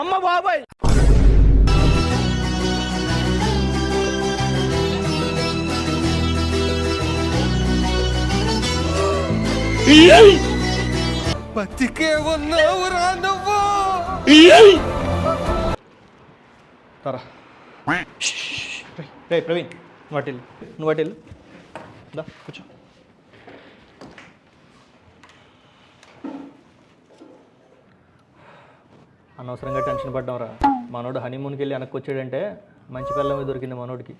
అమ్మ బాబాయ్. బతికే ఉన్నావురా నువ్వు. తరా. ప్రవీణ్ నువ్వు నువ్వు వాటిల్ దా కూర్చో. అనవసరంగా టెన్షన్ పడ్డాంరా. మనోడు హనీమూన్కి వెళ్ళి వెనక్కి వచ్చాడంటే మంచి పిల్లమే దొరికింది మనోడికి.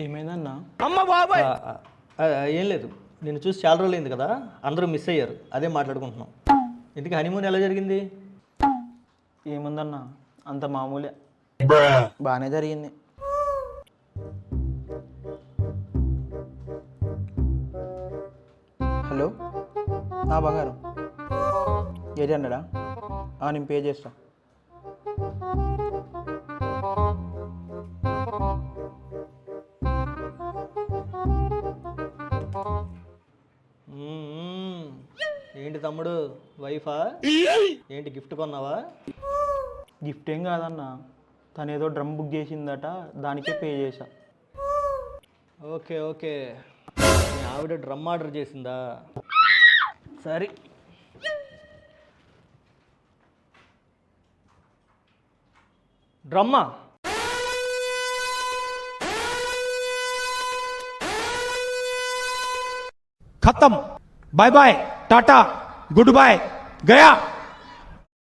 ఏమైందన్నా? ఆ, ఆ, ఏం లేదు. నిన్ను చూసి చాలా రోజులు అయింది కదా అందరూ మిస్ అయ్యారు. అదే మాట్లాడుకుంటున్నాం. ఇందుకు హనీమూన్ ఎలా జరిగింది? ఏముందన్నా? అంత మామూలే. బాగానే జరిగింది. హలో? నా బంగారం. ఎయిట్ హండ్రెడా నేను పే చేస్తా. ఏంటి తమ్ముడు? వైఫా ఏంటి గిఫ్ట్ కొన్నావా? గిఫ్ట్ ఏం కాదన్నా. తను ఏదో డ్రమ్ బుక్ చేసిందట దానికే పే చేసా ఓకే ఓకే. ఆవిడ డ్రమ్ ఆర్డర్ చేసిందా? సరే. డ్రమ్మా खत्म bye bye tata good bye गया